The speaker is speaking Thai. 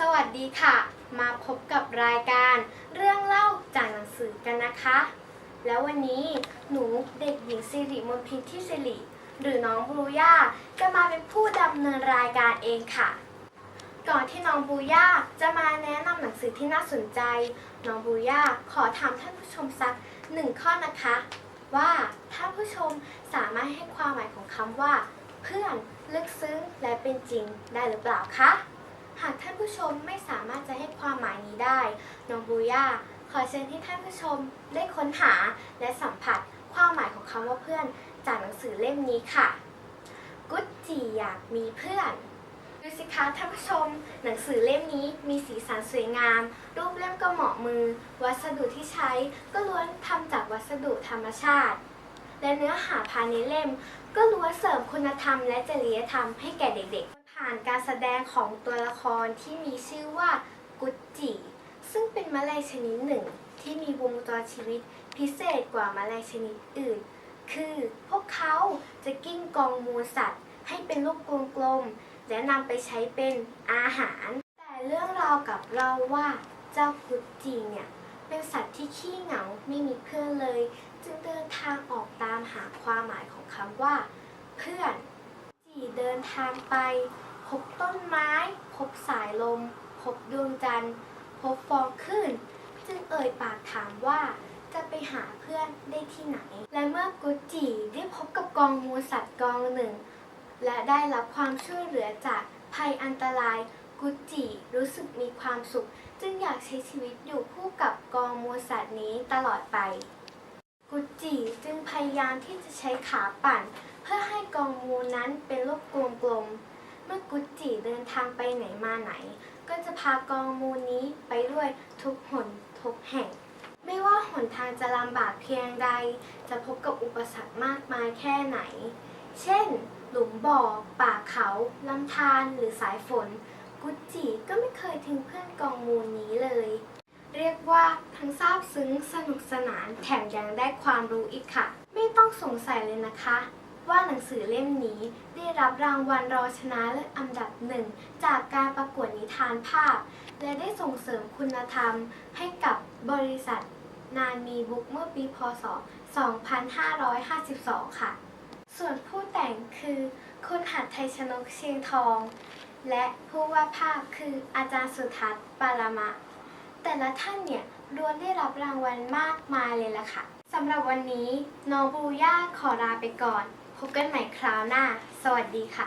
สวัสดีค่ะ มาพบกับรายการเรื่องเล่าจากหนังสือกันนะคะ แล้ววันนี้หนูเด็กหญิงสิริมนพินที่สิริหรือน้องบรูย่าจะมาเป็นผู้ดำเนินรายการเองค่ะ ก่อนที่น้องบรูย่าจะมาแนะนำหนังสือที่น่าสนใจ น้องบรูย่าขอถามท่านผู้ชมสักหนึ่งข้อนะคะ ว่าท่านผู้ชมสามารถให้ความหมายของคำว่า เพื่อนลึกซึ้งและเป็นจริงได้หรือเปล่าคะ หากท่านผู้ชมไม่สามารถจะให้ความหมายนี้ได้ น้องบูย่าขอเชิญให้ท่านผู้ชมได้ค้นหาและสัมผัสความหมายของคำว่าเพื่อน จากหนังสือเล่มนี้ค่ะ กุ๊ดจีอยากมีเพื่อนดูสิคะท่านผู้ชม หนังสือเล่มนี้มีสีสันสวยงาม รูปเล่มก็เหมาะมือ วัสดุที่ใช้ก็ล้วนทำจากวัสดุธรรมชาติ และเนื้อหาภายในเล่ม ก็ล้วนเสริมคุณธรรมและจริยธรรมให้แก่เด็กๆ ผ่านการแสดงของตัวละครที่มีชื่อว่ากุจจิ ซึ่งเป็นแมลงชนิดหนึ่ง ที่มีวงจรชีวิตพิเศษกว่าแมลงชนิดอื่น คือพวกเขาจะกิ้งกองมูลสัตว์ ให้เป็นลูกกลมๆ และนำไปใช้เป็นอาหาร แต่เรื่องราวกับเราว่าเจ้ากุจจิเนี่ยเป็นสัตว์ที่ขี้เหงาไม่มีเพื่อนเลย จึงเดินทางออกตามหาความหมายของคำว่า เพื่อน เดินทางไป พบต้นไม้ พบสายลม พบดวงจันทร์ พบฟองคลื่น จึงเอ่ยปากถามว่าจะไปหาเพื่อนได้ที่ไหน และเมื่อกุจจีได้พบกับกองมูสัตว์กองหนึ่ง และได้รับความช่วยเหลือจากภัยอันตรายกุจจีรู้สึกมีความสุข จึงอยากใช้ชีวิตอยู่คู่กับกองมูสัตว์นี้ตลอดไป กุจจีจึงพยายามที่จะใช้ขาปั่น เพื่อให้กองมูนั้นเป็นรูปกลมๆ เมื่อกุจจีเดินทางไปไหนมาไหน ก็จะพากองมูนี้ไปด้วยทุกหนทุกแห่ง ไม่ว่าหนทางจะลำบากเพียงใด จะพบกับอุปสรรคมากมายแค่ไหน เช่น หลุมบ่อ ป่าเขาลำธารหรือสายฝน กุจจีก็ไม่เคยทิ้งเพื่อนกองมูลนี้เลยเรียกว่าทั้งซาบซึ้งสนุกสนานแถมยังได้ความรู้อีกค่ะ ไม่ต้องสงสัยเลยนะคะ ว่าหนังสือเล่มนี้ได้รับรางวัลรองชนะเลิศอันดับหนึ่งจากการประกวดนิทานภาพ และได้ส่งเสริมคุณธรรมให้กับบริษัทนานมีบุ๊กเมื่อปีพศ 2552 ค่ะ ส่วนผู้แต่งคือคุณหัดไทยชนกเชียงทอง และผู้วาดภาพคืออาจารย์สุทัศน์ปารมะ แต่ละท่านเนี่ยล้วนได้รับรางวัลมากมายเลยล่ะค่ะสำหรับวันนี้น้องบรูย่าขอลาไปก่อน พบกันใหม่คราวหน้า สวัสดีค่ะ